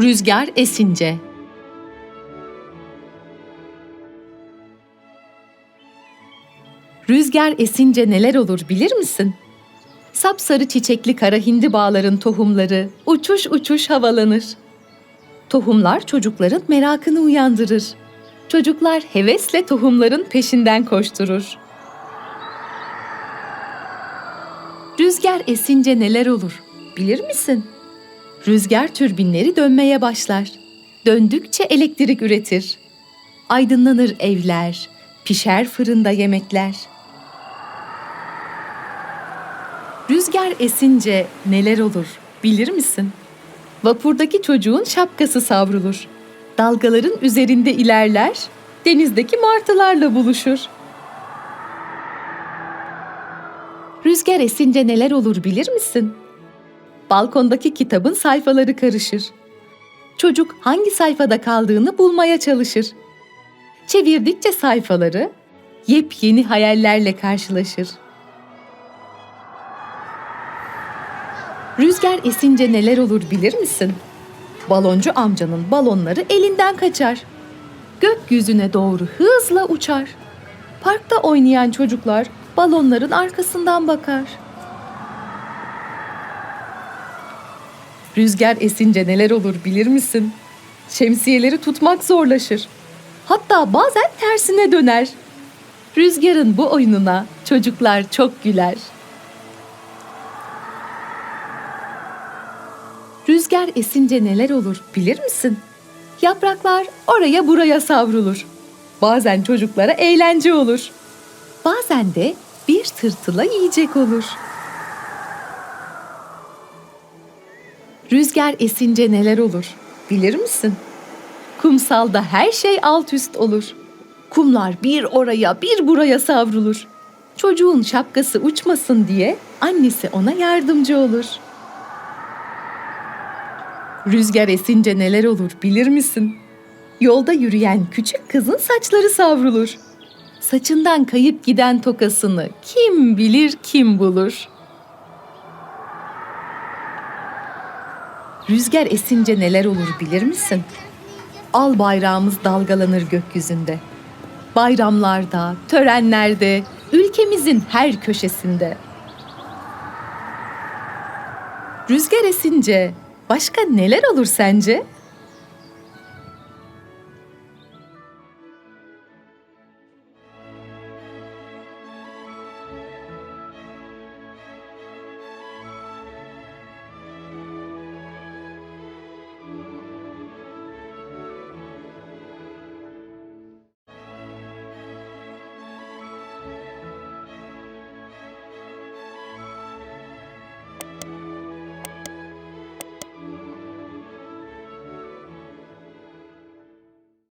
Rüzgar esince. Rüzgar esince neler olur bilir misin? Sapsarı çiçekli kara hindi bağların tohumları uçuş uçuş havalanır. Tohumlar çocukların merakını uyandırır. Çocuklar hevesle tohumların peşinden koşturur. Rüzgar esince neler olur bilir misin? Rüzgar türbinleri dönmeye başlar. Döndükçe elektrik üretir. Aydınlanır evler, pişer fırında yemekler. Rüzgar esince neler olur bilir misin? Vapurdaki çocuğun şapkası savrulur. Dalgaların üzerinde ilerler, denizdeki martılarla buluşur. Rüzgar esince neler olur bilir misin? Balkondaki kitabın sayfaları karışır. Çocuk hangi sayfada kaldığını bulmaya çalışır. Çevirdikçe sayfaları yepyeni hayallerle karşılaşır. Rüzgar esince neler olur bilir misin? Baloncu amcanın balonları elinden kaçar. Gökyüzüne doğru hızla uçar. Parkta oynayan çocuklar balonların arkasından bakar. Rüzgar esince neler olur bilir misin? Şemsiyeleri tutmak zorlaşır. Hatta bazen tersine döner. Rüzgarın bu oyununa çocuklar çok güler. Rüzgar esince neler olur bilir misin? Yapraklar oraya buraya savrulur. Bazen çocuklara eğlence olur. Bazen de bir tırtıla yiyecek olur. Rüzgar esince neler olur bilir misin? Kumsalda her şey alt üst olur. Kumlar bir oraya bir buraya savrulur. Çocuğun şapkası uçmasın diye annesi ona yardımcı olur. Rüzgar esince neler olur bilir misin? Yolda yürüyen küçük kızın saçları savrulur. Saçından kayıp giden tokasını kim bilir kim bulur. Rüzgar esince neler olur bilir misin? Al bayrağımız dalgalanır gökyüzünde. Bayramlarda, törenlerde, ülkemizin her köşesinde. Rüzgar esince başka neler olur sence?